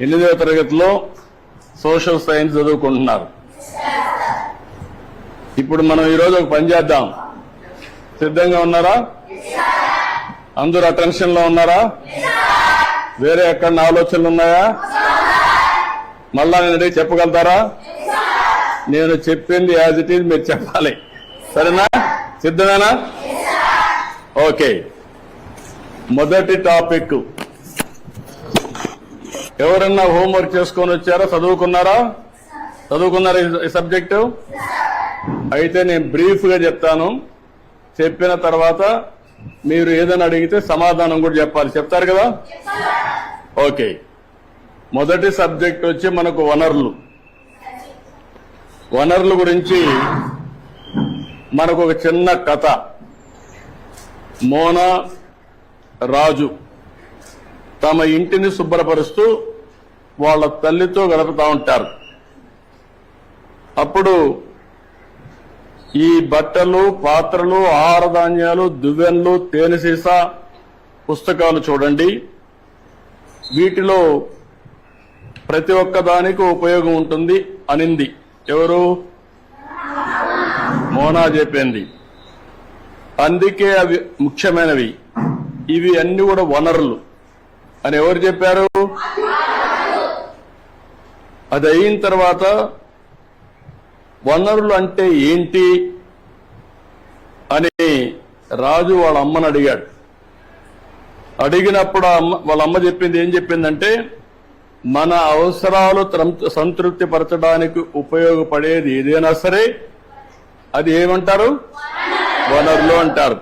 ఎనిమిదవ తరగతిలో social science చదువుకుంటున్నారు. ఇప్పుడు మనం ఈరోజు ఒక పని చేద్దాం. సిద్ధంగా ఉన్నారా? అందరూ అటెన్షన్లో ఉన్నారా? వేరే ఎక్కడ ఆలోచనలు ఉన్నాయా? మళ్ళా నేను అడిగి చెప్పగలుగుతారా? నేను చెప్పింది యాజ్ ఇట్ ఈజ్ మీరు చెప్పాలి. సరేనా? సిద్ధమేనా? ఓకే. మొదటి టాపిక్. ఎవరన్నా హోంవర్క్ చేసుకొని వచ్చారా? చదువుకున్నారా? చదువుకున్నారా ఈ- సబ్జెక్టు? అయితే నేను బ్రీఫ్గా చెప్తాను. చెప్పిన తర్వాత మీరు ఏదైనా అడిగితే సమాధానం కూడా చెప్పాలి. చెప్తారు కదా? ఓకే. మొదటి సబ్జెక్ట్ వచ్చి మనకు వనరులు. వనరుల గురించి మనకు ఒక చిన్న కథ. మోనా రాజు. తమ ఇంటిని శుభ్రపరుస్తూ వాళ్ళ తల్లితో గడుపుతూ ఉంటారు. అప్పుడు ఈ బట్టలు పాత్రలు ఆహార ధాన్యాలు దువ్వెన్లు తేనె సీసా పుస్తకాలు చూడండి. వీటిలో ప్రతి ఒక్క దానికి ఉపయోగం ఉంటుంది అనింది. ఎవరు? మోనా చెప్పింది. అందుకే అవి ముఖ్యమైనవి. ఇవి అన్ని కూడా వనరులు. అని ఎవరు చెప్పారు? అది అయిన తర్వాత వనరులు అంటే ఏంటి అని రాజు వాళ్ళ అమ్మను అడిగాడు. అడిగినప్పుడు అమ్మ వాళ్ళ అమ్మ చెప్పింది ఏం చెప్పిందంటే మన అవసరాలు సంతృప్తి పరచడానికి ఉపయోగపడేది ఏదైనా సరే అది ఏమంటారు? వనరులు అంటారు.